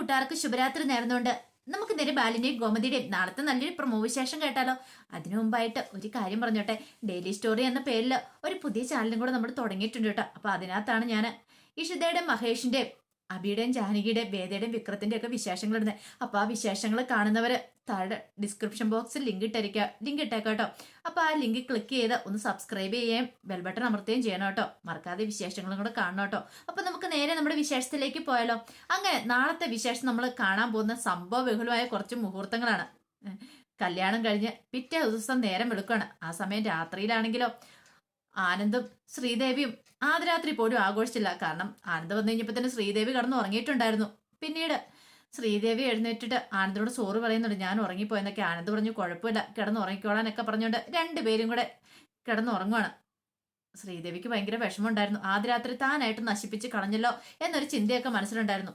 കൂട്ടുകാർക്ക് ശുഭരാത്രി നേർന്നുകൊണ്ട് നമുക്ക് നേരെ ബാലിന്റെയും ഗോമതിയുടെയും നാളത്തെ നല്ലൊരു പ്രൊമോ വിശേഷം കേട്ടാലോ. അതിനു മുമ്പായിട്ട് ഒരു കാര്യം പറഞ്ഞോട്ടെ. ഡെയിലി സ്റ്റോറി എന്ന പേരിൽ ഒരു പുതിയ ചാനലും കൂടെ നമ്മൾ തുടങ്ങിയിട്ടുണ്ട് കേട്ടോ. അപ്പൊ അതിനകത്താണ് ഞാൻ ഇഷിതയുടെയും മഹേഷിന്റെയും അബിയുടെയും ജാനകിയുടെയും വേദയുടെയും വിക്രത്തിന്റെ ഒക്കെ വിശേഷങ്ങൾ ഇടുന്നത് അപ്പൊ ആ വിശേഷങ്ങൾ കാണുന്നവര് താഴെ ഡിസ്ക്രിപ്ഷൻ ബോക്സിൽ ലിങ്ക് ഇട്ടിരിക്കുക ലിങ്ക് ഇട്ടേക്കാം കേട്ടോ അപ്പൊ ആ ലിങ്ക് ക്ലിക്ക് ചെയ്ത് ഒന്ന് സബ്സ്ക്രൈബ് ചെയ്യുകയും ബെൽ ബട്ടൺ അമർത്തുകയും ചെയ്യണം കേട്ടോ മറക്കാതെ വിശേഷങ്ങളും കൂടെ കാണണം കേട്ടോ അപ്പൊ നമുക്ക് നേരെ നമ്മുടെ വിശേഷത്തിലേക്ക് പോയാലോ. അങ്ങനെ നാളത്തെ വിശേഷം നമ്മൾ കാണാൻ പോകുന്ന സംഭവ ബഹുലമായ കുറച്ച് മുഹൂർത്തങ്ങളാണ്. കല്യാണം കഴിഞ്ഞ് പിറ്റേ ദിവസം നേരം വെളുക്കുകയാണ് ആ സമയം രാത്രിയിലാണെങ്കിലോ ആനന്ദും ശ്രീദേവിയും ആദ്യരാത്രി പോലും ആഘോഷിച്ചില്ല. കാരണം ആനന്ദ് വന്നു കഴിഞ്ഞപ്പോൾ തന്നെ ശ്രീദേവി കടന്ന് ഉറങ്ങിയിട്ടുണ്ടായിരുന്നു. പിന്നീട് ശ്രീദേവി എഴുന്നേറ്റിട്ട് ആനന്ദിനോട് സോറ് പറയുന്നുണ്ട്. ഞാൻ ഉറങ്ങിപ്പോയെന്നൊക്കെ ആനന്ദ് പറഞ്ഞു. കുഴപ്പമില്ല. കിടന്ന് ഉറങ്ങിക്കോളാനൊക്കെ പറഞ്ഞുകൊണ്ട് രണ്ടുപേരും കൂടെ കിടന്നുറങ്ങുവാണ് ശ്രീദേവിക്ക് ഭയങ്കര വിഷമമുണ്ടായിരുന്നു. ആദ്യ രാത്രി താനായിട്ട് നശിപ്പിച്ച് കളഞ്ഞല്ലോ എന്നൊരു ചിന്തയൊക്കെ മനസ്സിലുണ്ടായിരുന്നു.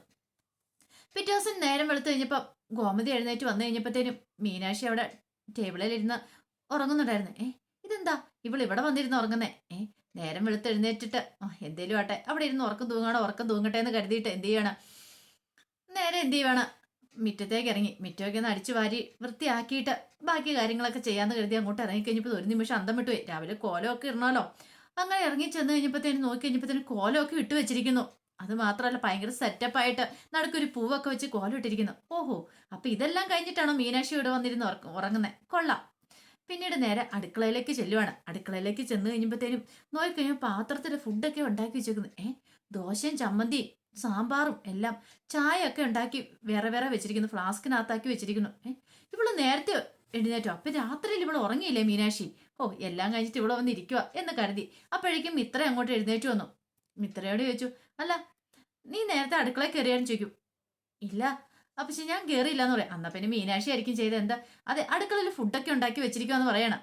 പിറ്റേ ദിവസം നേരം വെളുത്തു കഴിഞ്ഞപ്പോൾ ഗോമതി എഴുന്നേറ്റ് വന്നു കഴിഞ്ഞപ്പോഴത്തേനും മീനാക്ഷി അവിടെ ടേബിളിൽ ഇരുന്ന് ഉറങ്ങുന്നുണ്ടായിരുന്നു. ഏ ഇതെന്താ? ഇവൾ ഇവിടെ വന്നിരുന്ന് ഉറങ്ങുന്നേ. ഏ നേരം വെളുത്ത് എഴുന്നേറ്റിട്ട് എന്തേലും ആട്ടെ. അവിടെ ഇരുന്ന് ഉറക്കം തൂങ്ങാണോ? ഉറക്കം തൂങ്ങട്ടെ എന്ന് കരുതിയിട്ട് എന്ത് ചെയ്യണം? നേരെ എന്ത് ചെയ്യുവാണ്? മിറ്റത്തേക്ക് ഇറങ്ങി. മിറ്റമൊക്കെ ഒന്ന് അടിച്ചു വാരി വൃത്തിയാക്കിയിട്ട് ബാക്കി കാര്യങ്ങളൊക്കെ ചെയ്യാന്ന് കരുതി അങ്ങോട്ട് ഇറങ്ങി കഴിഞ്ഞപ്പോൾ ഒരു നിമിഷം അന്തം വിട്ടുപോയി. രാവിലെ കോലമൊക്കെ ഇടണമല്ലോ. അങ്ങനെ ഇറങ്ങി ചെന്ന് കഴിഞ്ഞപ്പോഴത്തേനും നോക്കി കഴിഞ്ഞപ്പോഴത്തേനും കോലമൊക്കെ ഇട്ട് വെച്ചിരിക്കുന്നു. അത് മാത്രമല്ല ഭയങ്കര സെറ്റപ്പായിട്ട് നടുക്കൊരു പൂവൊക്കെ വെച്ച് കോലം ഇട്ടിരിക്കുന്നു. ഓഹോ അപ്പൊ ഇതെല്ലാം കഴിഞ്ഞിട്ടാണോ മീനാക്ഷി ഇവിടെ വന്നിരുന്ന് ഉറങ്ങുന്നത് കൊള്ളാം. പിന്നീട് നേരെ അടുക്കളയിലേക്ക് ചെല്ലുവാണ്. അടുക്കളയിലേക്ക് ചെന്ന് കഴിഞ്ഞപ്പോഴത്തേനും നോക്കിക്കഴിഞ്ഞാൽ പാത്രത്തിൽ ഫുഡൊക്കെ ഉണ്ടാക്കി വെച്ചേക്കുന്നു. ഏ ദോശയും ചമ്മന്തിയും സാമ്പാറും എല്ലാം ചായ ഒക്കെ ഉണ്ടാക്കി വേറെ വേറെ വെച്ചിരിക്കുന്നു. ഫ്ലാസ്കിനകത്താക്കി വെച്ചിരിക്കുന്നു. ഏ ഇവൾ നേരത്തെ എഴുന്നേറ്റോ. അപ്പൊ രാത്രിയിൽ ഇവിടെ ഉറങ്ങിയില്ലേ മീനാക്ഷി? ഓ എല്ലാം കഴിഞ്ഞിട്ട് ഇവിടെ വന്ന് ഇരിക്കുക എന്ന് കരുതി. അപ്പോഴേക്കും മിത്ര അങ്ങോട്ട് എഴുന്നേറ്റ് വന്നു. മിത്രയോട് ചോദിച്ചു അല്ല നീ നേരത്തെ അടുക്കളയിൽ കയറിയാണെന്ന് ചോദിക്കും. ഇല്ല അപ്പൊ ശരി ഞാൻ കയറിയില്ല എന്ന് പറയാം. അന്നാ പിന്നെ മീനാക്ഷി ആയിരിക്കും ചെയ്തത്. എന്താ? അതെ അടുക്കളയിൽ ഫുഡൊക്കെ ഉണ്ടാക്കി വെച്ചിരിക്കുമെന്ന് പറയണം.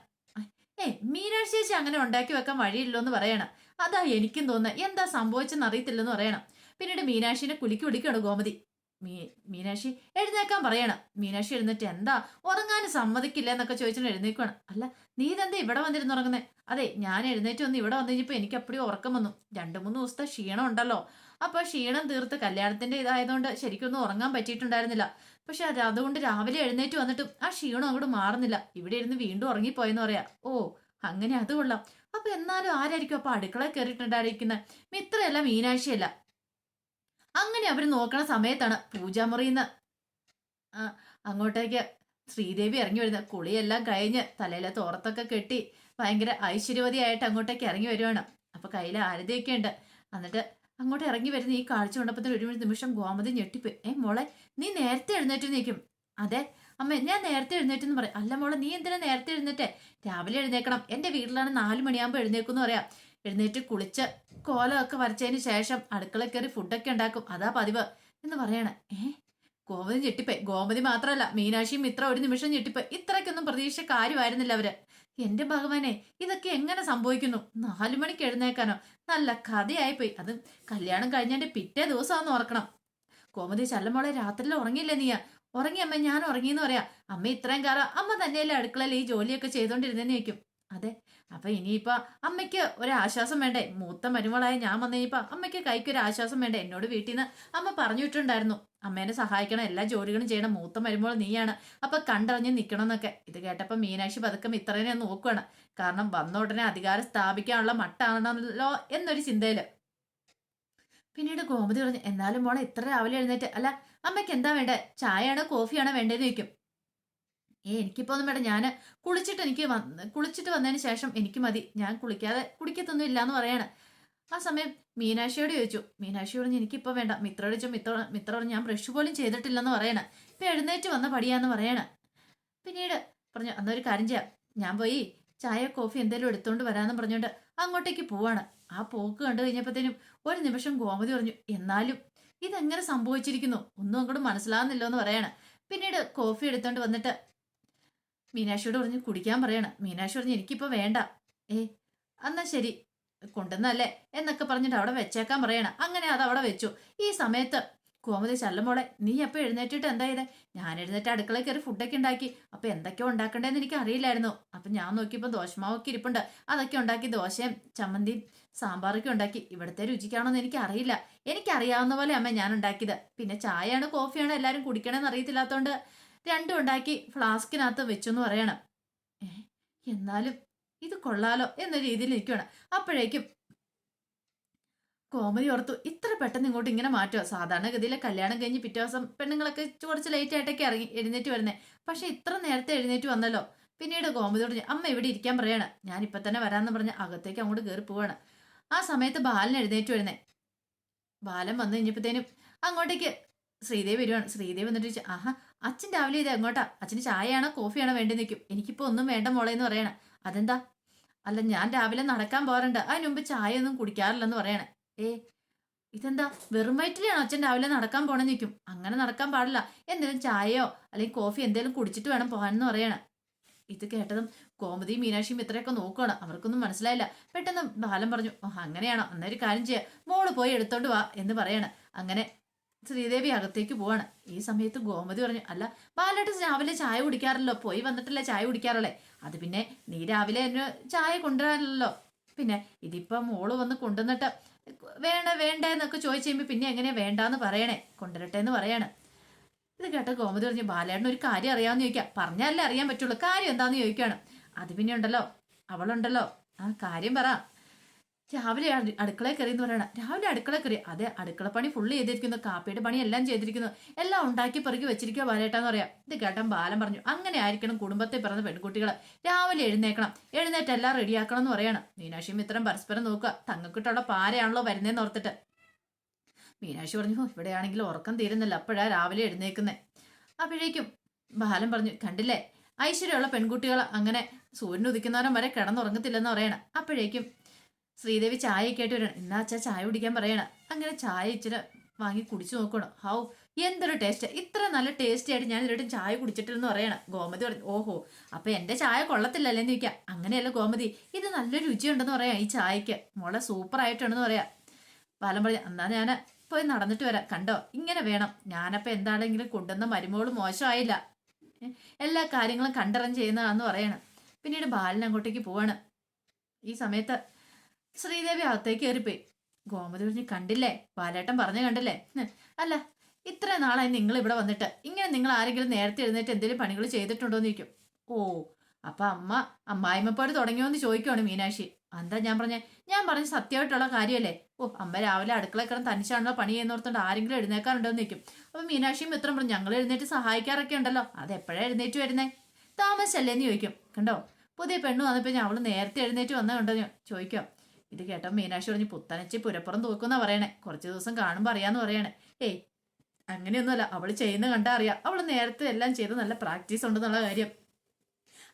ഏ മീനാക്ഷി ചേച്ചി അങ്ങനെ ഉണ്ടാക്കി വെക്കാൻ വഴിയില്ലോ എന്ന് പറയണം. അതാ എനിക്കും തോന്നുന്നത് എന്താ സംഭവിച്ചെന്ന് അറിയത്തില്ലെന്ന് പറയണം. പിന്നീട് മീനാക്ഷിനെ കുലുക്കി വിളിക്കുകയാണ് ഗോമതി. മീ മീനാക്ഷി എഴുന്നേക്കാൻ പറയണം. മീനാക്ഷി എഴുന്നേറ്റ് എന്താ? ഉറങ്ങാൻ സമ്മതിക്കില്ല എന്നൊക്കെ ചോദിച്ചിട്ട് എഴുന്നേക്കുവാണ്. അല്ല നീ ഇതെന്താ ഇവിടെ വന്നിരുന്ന് ഉറങ്ങുന്നത് അതെ ഞാൻ എഴുന്നേറ്റ് വന്ന് ഇവിടെ വന്നു കഴിഞ്ഞപ്പോൾ എനിക്ക് അപ്പടി ഉറക്കം വന്നു. രണ്ട് മൂന്ന് ദിവസത്തെ ക്ഷീണം ഉണ്ടല്ലോ. അപ്പൊ ക്ഷീണം തീർത്ത് കല്യാണത്തിന്റെ ഇതായതുകൊണ്ട് ശരിക്കൊന്നും ഉറങ്ങാൻ പറ്റിയിട്ടുണ്ടായിരുന്നില്ല. പക്ഷെ അത് അതുകൊണ്ട് രാവിലെ എഴുന്നേറ്റ് വന്നിട്ടും ആ ക്ഷീണം അങ്ങോട്ട് മാറുന്നില്ല. ഇവിടെ ഇരുന്ന് വീണ്ടും ഉറങ്ങിപ്പോയെന്ന് പറയാ. ഓ അങ്ങനെ അത് കൊള്ളാം. അപ്പൊ എന്നാലും ആരായിരിക്കും അപ്പൊ അടുക്കള കയറിയിട്ടുണ്ടായിരിക്കുന്നത് മിത്രയല്ല മീനാഴ്ചയല്ല അങ്ങനെ അവർ നോക്കണ സമയത്താണ് പൂജാമുറിന്ന് അങ്ങോട്ടേക്ക് ശ്രീദേവി ഇറങ്ങി വരുന്നത് കുളിയെല്ലാം കഴിഞ്ഞ് തലയിലെ തോർത്തൊക്കെ കെട്ടി ഭയങ്കര ഐശ്വര്യവതിയായിട്ട് അങ്ങോട്ടേക്ക് ഇറങ്ങി വരുവാണ്. അപ്പൊ കയ്യിൽ ആരതിയൊക്കെ ഉണ്ട്. എന്നിട്ട് അങ്ങോട്ട് ഇറങ്ങി വരുന്ന ഈ കാഴ്ച കണ്ടപ്പോൾ ഒരു നിമിഷം ഗോമതി ഞെട്ടിപ്പോയി. ഏ മോളെ നീ നേരത്തെ എഴുന്നേറ്റ് നിൽക്കും. അതെ അമ്മ ഞാൻ നേരത്തെ എഴുന്നേറ്റെന്ന് പറയും. അല്ല മോളെ നീ എന്തിനാ നേരത്തെ എഴുന്നേറ്റേ? രാവിലെ എഴുന്നേക്കണം. എന്റെ വീട്ടിലാണ് നാല് മണിയാകുമ്പോൾ എഴുന്നേക്കുമെന്ന് പറയാം. എഴുന്നേറ്റ് കുളിച്ച് കോലമൊക്കെ വരച്ചതിന് ശേഷം അടുക്കള കയറി ഫുഡൊക്കെ ഉണ്ടാക്കും. അതാ പതിവ് എന്ന് പറയണേ. ഏ? ഗോമതി ഞെട്ടിപ്പോയി. ഗോമതി മാത്രമല്ല മീനാക്ഷിയും ഇത്ര ഒരു നിമിഷം ഞെട്ടിപ്പോയി. ഇത്രയ്ക്കൊന്നും പ്രതീക്ഷ കാര്യമായിരുന്നില്ല അവർ. എന്റെ ഭഗവാനെ ഇതൊക്കെ എങ്ങനെ സംഭവിക്കുന്നു? നാലു മണിക്ക് എഴുന്നേക്കാനോ? നല്ല കഥയായിപ്പോയി. അത് കല്യാണം കഴിഞ്ഞതിന്റെ പിറ്റേ ദിവസമാണെന്ന് ഓർക്കണം. കോമതി ചല്ലമോളെ രാത്രിയിൽ ഉറങ്ങിയില്ലേ നീയാ? ഉറങ്ങി അമ്മ ഞാൻ ഉറങ്ങിയെന്ന് പറയാ. അമ്മ ഇത്രയും കാലം അമ്മ തന്നെയല്ലേ അടുക്കളയിൽ ഈ ജോലിയൊക്കെ ചെയ്തോണ്ടിരുന്നെന്ന് വെക്കും അതെ അപ്പൊ ഇനിയിപ്പോ അമ്മയ്ക്ക് ഒരു ആശ്വാസം വേണ്ടേ? മൂത്ത മരുമകളായ ഞാൻ വന്നു അമ്മയ്ക്ക് കൈക്ക് ഒരു ആശ്വാസം വേണ്ടേ? എന്നോട് വീട്ടിൽ നിന്ന് അമ്മ പറഞ്ഞു വിട്ടിട്ടുണ്ടായിരുന്നു അമ്മേനെ സഹായിക്കണം എല്ലാ ജോലികളും ചെയ്യണം മൂത്തം വരുമ്പോൾ നീയാണ്. അപ്പൊ കണ്ടറിഞ്ഞ് നിക്കണം എന്നൊക്കെ ഇത് കേട്ടപ്പോ മീനാക്ഷി പതുക്കെ മിത്രനെ നോക്കുകയാണ് കാരണം വന്ന ഉടനെ അധികാരം സ്ഥാപിക്കാനുള്ള മട്ടാണല്ലോ എന്നൊരു ചിന്തയിൽ. പിന്നീട് ഗോമതി പറഞ്ഞു എന്നാലും മോളെ ഇത്ര രാവിലെ എഴുന്നേറ്റ് അല്ല അമ്മയ്ക്ക് എന്താ വേണ്ടേ? ചായയാണോ കോഫിയാണോ വേണ്ടതെന്ന് ചോദിക്കും. ഏ എനിക്കിപ്പോ ഒന്നും വേണ്ട. ഞാൻ കുളിച്ചിട്ട് എനിക്ക് വന്ന് കുളിച്ചിട്ട് വന്നതിന് ശേഷം എനിക്ക് മതി. ഞാൻ കുളിക്കാതെ കുടിക്കത്തൊന്നും ഇല്ല എന്ന് പറയാണ്. ആ സമയം മീനാക്ഷിയോട് ചോദിച്ചു മീനാക്ഷി പറഞ്ഞു എനിക്കിപ്പോൾ വേണ്ട. മിത്ര ചോദിച്ചു മിത്ര മിത്ര പറഞ്ഞു ഞാൻ ബ്രഷ് പോലും ചെയ്തിട്ടില്ലെന്ന് പറയണ. ഇപ്പം എഴുന്നേറ്റ് വന്ന പടിയാന്ന് പറയണ. പിന്നീട് പറഞ്ഞു അന്നൊരു കാര്യം ചെയ്യാം. ഞാൻ പോയി ചായ കോഫി എന്തെങ്കിലും എടുത്തുകൊണ്ട് വരാമെന്ന് പറഞ്ഞുകൊണ്ട് അങ്ങോട്ടേക്ക് പോവാണ്. ആ പോക്ക് കണ്ടു കഴിഞ്ഞപ്പോഴത്തേനും ഒരു നിമിഷം ഗോമതി പറഞ്ഞു എന്നാലും ഇതെങ്ങനെ സംഭവിച്ചിരിക്കുന്നു? ഒന്നും അങ്ങോട്ട് മനസ്സിലാകുന്നില്ല എന്ന് പറയാണ്. പിന്നീട് കോഫി എടുത്തോണ്ട് വന്നിട്ട് മീനാക്ഷിയോട് പറഞ്ഞ് കുടിക്കാൻ പറയണം. മീനാക്ഷി പറഞ്ഞു എനിക്കിപ്പോൾ വേണ്ട. ഏ എന്നാ ശരി. കൊണ്ടുവന്നല്ലേ എന്നൊക്കെ പറഞ്ഞിട്ട് അവിടെ വെച്ചേക്കാൻ പറയണ. അങ്ങനെ അത് അവിടെ വെച്ചു. ഈ സമയത്ത് കോമതി ചല്ലമോളെ നീ എപ്പോൾ എഴുന്നേറ്റിട്ട് എന്താ ചെയ്തേ? ഞാൻ എഴുന്നേറ്റ് അടുക്കളയിൽ കയറി ഫുഡൊക്കെ ഉണ്ടാക്കി. അപ്പൊ എന്തൊക്കെയോ ഉണ്ടാക്കണ്ടേന്ന് എനിക്ക് അറിയില്ലായിരുന്നു. അപ്പൊ ഞാൻ നോക്കിയപ്പോൾ ദോശമാവൊക്കെ ഇരിപ്പുണ്ട്. അതൊക്കെ ഉണ്ടാക്കി ദോശയും ചമ്മന്തിയും സാമ്പാറൊക്കെ ഉണ്ടാക്കി. ഇവിടുത്തെ രുചിക്കാണോന്ന് എനിക്ക് അറിയില്ല. എനിക്കറിയാവുന്ന പോലെ അമ്മ ഞാൻ ഉണ്ടാക്കിയത്. പിന്നെ ചായയാണ് കോഫിയാണ് എല്ലാവരും കുടിക്കണമെന്ന് അറിയത്തില്ലാത്തതുകൊണ്ട് രണ്ടും ഉണ്ടാക്കി ഫ്ലാസ്കിനകത്ത് വെച്ചു എന്ന് പറയണം എന്നാലും ഇത് കൊള്ളാലോ എന്ന രീതിയിൽ നിൽക്കുകയാണ് അപ്പോഴേക്കും കോമഡി ഓർത്തു ഇത്ര പെട്ടെന്ന് ഇങ്ങോട്ട് ഇങ്ങനെ മാറ്റുമോ സാധാരണഗതിയിലെ കല്യാണം കഴിഞ്ഞ് പിറ്റേ ദിവസം പെണ്ണുങ്ങളൊക്കെ കുറച്ച് ലേറ്റ് ആയിട്ടൊക്കെ ഇറങ്ങി എഴുന്നേറ്റ് വരുന്നത് പക്ഷെ ഇത്ര നേരത്തെ എഴുന്നേറ്റ് വന്നല്ലോ. പിന്നീട് കോമതി പറഞ്ഞു അമ്മ ഇവിടെ ഇരിക്കാൻ പറയാണ്. ഞാൻ ഇപ്പൊ തന്നെ വരാന്ന് പറഞ്ഞ് അകത്തേക്ക് അങ്ങോട്ട് കയറി പോവാണ്. ആ സമയത്ത് ബാലൻ എഴുന്നേറ്റ് വരുന്നേ. ബാലൻ വന്നു കഴിഞ്ഞപ്പോഴത്തേനും അങ്ങോട്ടേക്ക് ശ്രീദേവി വരുവാണ്. ശ്രീദേവി വന്നിട്ട് ചോദിച്ചു ആഹാ അച്ഛൻ രാവിലെ ഇത് എങ്ങോട്ടാ അച്ഛന് ചായയാണോ കോഫിയാണോ വേണ്ടി നിൽക്കും എനിക്കിപ്പോ ഒന്നും വേണ്ട മോളെ എന്ന് പറയണം. അതെന്താ? അല്ല ഞാൻ രാവിലെ നടക്കാൻ പോകാറുണ്ട്. അതിന് മുമ്പ് ചായ ഒന്നും കുടിക്കാറില്ലെന്ന് പറയണേ. ഏ ഇതെന്താ? വെറും വയറ്റിലാണോ അച്ഛൻ രാവിലെ നടക്കാൻ പോണെന്ന് നിൽക്കും അങ്ങനെ നടക്കാൻ പാടില്ല. എന്തെങ്കിലും ചായയോ അല്ലെങ്കിൽ കോഫി എന്തെങ്കിലും കുടിച്ചിട്ട് വേണം പോകാനെന്ന് പറയണേ. ഇത് കേട്ടതും കോമതിയും മീനാക്ഷിയും ഇത്രയൊക്കെ നോക്കുകയാണ് അവർക്കൊന്നും മനസ്സിലായില്ല. പെട്ടെന്ന് ബാലം പറഞ്ഞു അങ്ങനെയാണോ? അന്നേരം കാര്യം ചെയ്യാം. മോൾ പോയി എടുത്തോണ്ട് വാ എന്ന് പറയാണ്. അങ്ങനെ ശ്രീദേവി അകത്തേക്ക് പോവാണ്. ഈ സമയത്ത് ഗോമതി പറഞ്ഞു അല്ല ബാലേട്ടൻ രാവിലെ ചായ കുടിക്കാറല്ലോ? പോയി വന്നിട്ടല്ലേ ചായ കുടിക്കാറല്ലേ അത് പിന്നെ നീ രാവിലെ എന്നെ ചായ കൊണ്ടുവരാനല്ലോ പിന്നെ ഇതിപ്പം മോൾ വന്ന് കൊണ്ടുവന്നിട്ട് വേണ്ട വേണ്ട എന്നൊക്കെ ചോദിച്ചു കഴിയുമ്പോൾ പിന്നെ എങ്ങനെയാ വേണ്ടാന്ന് പറയണേ? കൊണ്ടുവരട്ടെ എന്ന് പറയാണ്. ഇത് കേട്ട ഗോമതി പറഞ്ഞു ബാലേട്ടൻ ഒരു കാര്യം അറിയാമെന്ന് ചോദിക്കാം. പറഞ്ഞാലേ അറിയാൻ പറ്റുള്ളൂ. കാര്യം എന്താന്ന് ചോദിക്കുകയാണ് അത് പിന്നെ ഉണ്ടല്ലോ അവളുണ്ടല്ലോ. ആ കാര്യം പറ. രാവിലെ അടുക്കള കയറി എന്ന് പറയണം രാവിലെ അടുക്കള കയറി. അതെ അടുക്കള പണി ഫുള്ള് ചെയ്തിരിക്കുന്നു കാപ്പിയുടെ പണി എല്ലാം ചെയ്തിരിക്കുന്നു. എല്ലാം ഉണ്ടാക്കി പെറുക്കി വെച്ചിരിക്കുക ബാലേട്ടാന്ന് പറയാം. ഇത് കേട്ടൻ ബാലൻ പറഞ്ഞു അങ്ങനെ ആയിരിക്കണം കുടുംബത്തെ പിറന്ന പെൺകുട്ടികൾ രാവിലെ എഴുന്നേക്കണം. എഴുന്നേറ്റ് എല്ലാം റെഡിയാക്കണം എന്ന് പറയണം. മീനാക്ഷിയും ഇത്തരം പരസ്പരം നോക്കുക. തങ്ങക്കിട്ടുള്ള പാരയാണല്ലോ വരുന്നതെന്ന് ഓർത്തിട്ട്. മീനാക്ഷി പറഞ്ഞു "ഹോ, ഇവിടെയാണെങ്കിൽ ഉറക്കം തീരുന്നില്ല. അപ്പോഴാ രാവിലെ എഴുന്നേക്കുന്നേ. അപ്പോഴേക്കും ബാലൻ പറഞ്ഞു കണ്ടില്ലേ? ഐശ്വര്യമുള്ള പെൺകുട്ടികൾ അങ്ങനെ സൂര്യൻ ഉദിക്കുന്നവരം വരെ കിടന്നുറങ്ങത്തില്ലെന്ന് പറയണം. അപ്പോഴേക്കും ശ്രീദേവി ചായയൊക്കെ ആയിട്ട് വരണം. എന്നാ അച്ഛാ ചായ കുടിക്കാൻ പറയണം. അങ്ങനെ ചായ ഇച്ചിരി വാങ്ങി കുടിച്ചു നോക്കണം. ഹൗ എന്തൊരു ടേസ്റ്റ് ഇത്ര നല്ല ടേസ്റ്റി ആയിട്ട് ഞാൻ ഇതിലോട്ടും ചായ കുടിച്ചിട്ടില്ലെന്ന് പറയണം. ഗോമതി പറഞ്ഞു ഓഹോ അപ്പൊ എന്റെ ചായ കൊള്ളത്തില്ലല്ലേ എന്ന് ചോദിക്കാം. അങ്ങനെയല്ല ഗോമതി ഇത് നല്ലൊരു രുചിയുണ്ടെന്ന് പറയാം ഈ ചായക്ക് മോളെ സൂപ്പർ ആയിട്ടുണ്ടെന്ന് പറയാം. ബാലം പറഞ്ഞു എന്നാ ഞാൻ പോയി നടന്നിട്ട് വരാം. കണ്ടോ ഇങ്ങനെ വേണം. ഞാനപ്പോ എന്താണെങ്കിലും കൊണ്ടുവന്ന മരുമോൾ മോശമായില്ല. എല്ലാ കാര്യങ്ങളും കണ്ടറിഞ്ഞ് ചെയ്യുന്നതാന്ന് പറയണം. പിന്നീട് ബാലൻ അങ്ങോട്ടേക്ക് പോവാണ്. ഈ സമയത്ത് ശ്രീദേവി അകത്തേക്ക് കയറിപ്പോയി. ഗോമതി പറഞ്ഞ് കണ്ടില്ലേ? ബാലേട്ടൻ പറഞ്ഞു കണ്ടില്ലേ? അല്ല ഇത്ര നാളായി നിങ്ങൾ ഇവിടെ വന്നിട്ട്. ഇങ്ങനെ നിങ്ങൾ ആരെങ്കിലും നേരത്തെ എഴുന്നേറ്റ് എന്തെങ്കിലും പണികൾ ചെയ്തിട്ടുണ്ടോ എന്ന് ചോദിക്കും. ഓ അപ്പൊ അമ്മ അമ്മായിമ്മപ്പാട് തുടങ്ങിയോന്ന് ചോദിക്കുവാണ് മീനാക്ഷി. എന്താ ഞാൻ പറഞ്ഞ? ഞാൻ പറഞ്ഞ സത്യമായിട്ടുള്ള കാര്യമല്ലേ ഓ അമ്മ രാവിലെ അടുക്കള കിടന്ന് തനിച്ചാണല്ലോ പണി ചെയ്യുന്നോർത്തോണ്ട് ആരെങ്കിലും എഴുന്നേക്കാറുണ്ടോ എന്ന് നിൽക്കും അപ്പൊ മീനാക്ഷിയും മിത്രം പറഞ്ഞു ഞങ്ങൾ എഴുന്നേറ്റ് സഹായിക്കാറൊക്കെ ഉണ്ടല്ലോ. അത് എപ്പോഴാണ് എഴുന്നേറ്റ് വരുന്നേ? താമസിച്ചല്ലേ എന്ന് ചോദിക്കും. കണ്ടോ? പുതിയ പെണ്ണ് വന്നപ്പോ ഞാൻ അവൾ നേരത്തെ എഴുന്നേറ്റ് വന്നതുണ്ടോ കണ്ടോ ചോദിക്കാം. ഇത് കേട്ടോ മീനാക്ഷി പറഞ്ഞു പുത്തനച്ചി പുരപ്പുറം തൂക്കുന്ന പറയണേ. കുറച്ച് ദിവസം കാണുമ്പോൾ അറിയാന്ന് പറയണേ. ഏയ് അങ്ങനെയൊന്നുമല്ല. അവൾ ചെയ്യുന്ന കണ്ടാ അറിയാം. അവൾ നേരത്തെ എല്ലാം ചെയ്ത് നല്ല പ്രാക്ടീസ് ഉണ്ടെന്നുള്ള കാര്യം.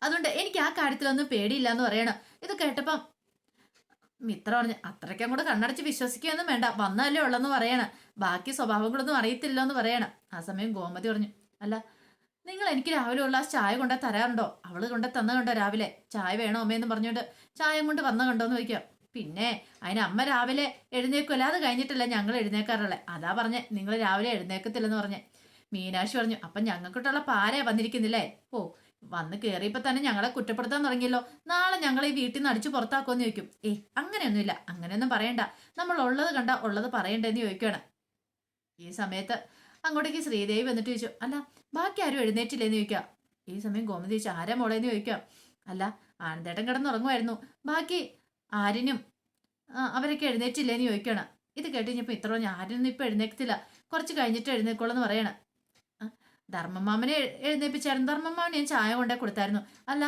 അതുകൊണ്ട് എനിക്ക് ആ കാര്യത്തിലൊന്നും പേടിയില്ല എന്ന് പറയണം. ഇത് കേട്ടപ്പം മിത്ര പറഞ്ഞു അത്രയ്ക്ക് അങ്ങോട്ട് കണ്ണടച്ച് വിശ്വസിക്കുകയൊന്നും വേണ്ട. വന്നല്ലേ ഉള്ളെന്ന് പറയണം. ബാക്കി സ്വഭാവങ്ങളൊന്നും അറിയത്തില്ലോ എന്ന് പറയണം. ആ സമയം ഗോമതി പറഞ്ഞു അല്ല നിങ്ങൾ എനിക്ക് രാവിലെ ഉള്ള ചായ കൊണ്ടേ തരാറുണ്ടോ? അവൾ കൊണ്ടേ തന്ന കണ്ടോ രാവിലെ? ചായ വേണോ അമ്മയെന്ന് പറഞ്ഞുകൊണ്ട് ചായ കൊണ്ട് വന്ന കണ്ടോ എന്ന് ചോദിക്കാം. പിന്നെ അതിന് അമ്മ രാവിലെ എഴുന്നേക്കുമല്ല അത് കഴിഞ്ഞിട്ടല്ല ഞങ്ങൾ എഴുന്നേക്കാറുള്ളത് അതാ പറഞ്ഞേ നിങ്ങൾ രാവിലെ എഴുന്നേക്കത്തില്ലെന്ന് പറഞ്ഞേ. മീനാക്ഷി പറഞ്ഞു അപ്പം ഞങ്ങൾക്കിട്ടുള്ള പാരയാ വന്നിരിക്കുന്നില്ലേ? ഓ വന്ന് കയറിയപ്പോൾ തന്നെ ഞങ്ങളെ കുറ്റപ്പെടുത്താൻ തുടങ്ങിയല്ലോ. നാളെ ഞങ്ങളെ ഈ വീട്ടിൽ നിന്ന് അടിച്ചു പുറത്താക്കുമെന്ന് ചോദിക്കും. ഏ അങ്ങനെയൊന്നുമില്ല അങ്ങനെയൊന്നും പറയണ്ട. നമ്മൾ ഉള്ളത് കണ്ട ഉള്ളത് പറയണ്ടെന്ന് ചോദിക്കുകയാണ് ഈ സമയത്ത് അങ്ങോട്ടേക്ക് ശ്രീദേവി വന്നിട്ട് ചോദിച്ചു അല്ല ബാക്കി ആരും എഴുന്നേറ്റില്ലേന്ന് ചോദിക്കുക ഈ സമയം ഗോമതി ചോദിച്ചു ആരാ മോളേന്ന് ചോദിക്കുക അല്ല ആനന്ദേട്ടൻ കിടന്നുറങ്ങുമായിരുന്നു ബാക്കി ആരിനും അവരൊക്കെ എഴുന്നേറ്റില്ലേ എന്ന് ചോദിക്കണം ഇത് കേട്ട് കഴിഞ്ഞപ്പോൾ ഇത്ര ആരിനൊന്നും ഇപ്പം എഴുന്നേക്കത്തില്ല. കുറച്ച് കഴിഞ്ഞിട്ട് എഴുന്നേക്കോളെന്ന് പറയണം. ധർമ്മമാമനെ എഴ്- എഴുന്നേപ്പിച്ചായിരുന്നു. ധർമ്മമാമന് ഞാൻ ചായ കൊണ്ടേ കൊടുത്തായിരുന്നു. അല്ല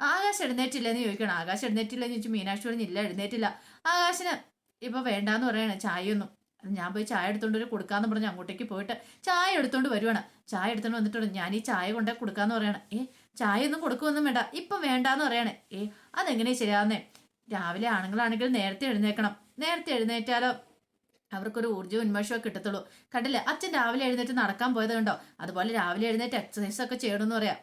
ആകാശ് എഴുന്നേറ്റില്ലെന്ന് ചോദിക്കണം ആകാശ് എഴുന്നേറ്റില്ലെന്ന് ചോദിച്ചു മീനാക്ഷി പറഞ്ഞു ഇല്ല എഴുന്നേറ്റില്ല. ആകാശിന് ഇപ്പം വേണ്ടാന്ന് പറയണം. ചായയൊന്നും. ഞാൻ പോയി ചായ എടുത്തോണ്ട് ഒരു കൊടുക്കാന്ന് പറഞ്ഞു അങ്ങോട്ടേക്ക് പോയിട്ട് ചായ എടുത്തോണ്ട് വരുവാണ്. ചായ എടുത്തോണ്ട് വന്നിട്ടുണ്ട് ഞാൻ ഈ ചായ കൊണ്ടേ കൊടുക്കാന്ന് പറയണം. ഏ ചായ ഒന്നും കൊടുക്കുമൊന്നും വേണ്ട. ഇപ്പം വേണ്ടാന്ന് പറയണേ. ഏ അതെങ്ങനെ ശരിയാവുന്നേ? രാവിലെ ആണുങ്ങളാണെങ്കിൽ നേരത്തെ എഴുന്നേക്കണം. നേരത്തെ എഴുന്നേറ്റാലോ? അവർക്കൊരു ഊർജവും ഉന്മേഷവും കിട്ടത്തുള്ളൂ. കണ്ടില്ലേ? അച്ഛൻ രാവിലെ എഴുന്നേറ്റ് നടക്കാൻ പോയത് കണ്ടോ? അതുപോലെ രാവിലെ എഴുന്നേറ്റ് എക്സസൈസ് ഒക്കെ ചെയ്യണമെന്ന് പറയാം.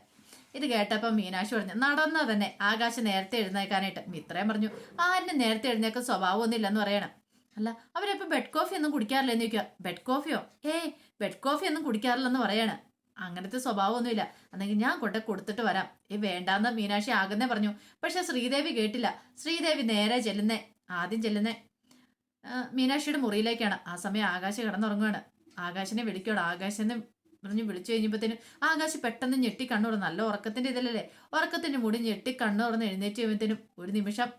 ഇത് കേട്ടപ്പോൾ മീനാക്ഷി പറഞ്ഞു നടന്ന തന്നെ ആകാശം നേരത്തെ എഴുന്നേക്കാനായിട്ട്. മിത്രയും പറഞ്ഞു ആരും നേരത്തെ എഴുന്നേക്കാൻ സ്വഭാവമൊന്നും ഇല്ലെന്ന് പറയണം. അല്ല അവരിപ്പോ ബെഡ് കോഫി ഒന്നും കുടിക്കാറില്ലെന്ന് ചോദിക്കുക ബെഡ് കോഫിയോ ഏയ് ബെഡ് കോഫി ഒന്നും കുടിക്കാറില്ലെന്ന് പറയാണ്. അങ്ങനത്തെ സ്വഭാവമൊന്നുമില്ല. അന്നെങ്കിൽ ഞാൻ കൊണ്ട കൊടുത്തിട്ട് വരാം. ഏ വേണ്ടാന്ന് മീനാക്ഷി ആകുന്നേ പറഞ്ഞു. പക്ഷെ ശ്രീദേവി കേട്ടില്ല. ശ്രീദേവി നേരെ ചെല്ലുന്നേ. ആദ്യം ചെല്ലുന്നേ. മീനാക്ഷിയുടെ മുറിയിലേക്കാണ്. ആ സമയം ആകാശ് കിടന്നുറങ്ങുകയാണ് ആകാശിനെ വിളിക്കോട് ആകാശെന്ന് പറഞ്ഞ് വിളിച്ചു കഴിഞ്ഞപ്പോഴത്തേനും ആകാശ് പെട്ടെന്ന് ഞെട്ടി കണ്ണു തുറന്നു നല്ല ഉറക്കത്തിന്റെ ഇതിലല്ലേ? ഉറക്കത്തിന്റെ മുടി ഞെട്ടി കണ്ണു തുറന്ന് എഴുന്നേറ്റ് കഴിയുമ്പോഴത്തേനും ഒരു നിമിഷം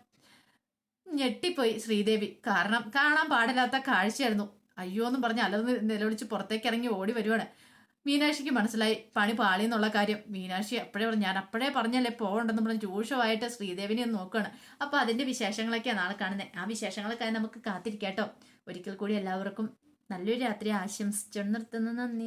ഞെട്ടിപ്പോയി ശ്രീദേവി. കാരണം കാണാൻ പാടില്ലാത്ത കാഴ്ചയായിരുന്നു. അയ്യോ എന്നും പറഞ്ഞ് അലർന്ന് നിലവിളിച്ച് പുറത്തേക്ക് ഇറങ്ങി ഓടി വരുവാണ്. മീനാക്ഷിക്ക് മനസ്സിലായി. പണി പാളി എന്നുള്ള കാര്യം. മീനാക്ഷി അപ്പോഴേ പറഞ്ഞു ഞാൻ അപ്പോഴേ പറഞ്ഞല്ലേ പോകണ്ടെന്ന് പറഞ്ഞ് രൂക്ഷമായിട്ട് ശ്രീദേവിനെ ഒന്ന് നോക്കുകയാണ് അപ്പൊ അതിന്റെ വിശേഷങ്ങളൊക്കെയാണ് നാളെ കാണുന്നത് ആ വിശേഷങ്ങളൊക്കെ നമുക്ക് കാത്തിരിക്കാട്ടോ ഒരിക്കൽ കൂടി എല്ലാവർക്കും നല്ലൊരു രാത്രി ആശംസിച്ചു നിർത്തുന്നു. നന്ദി.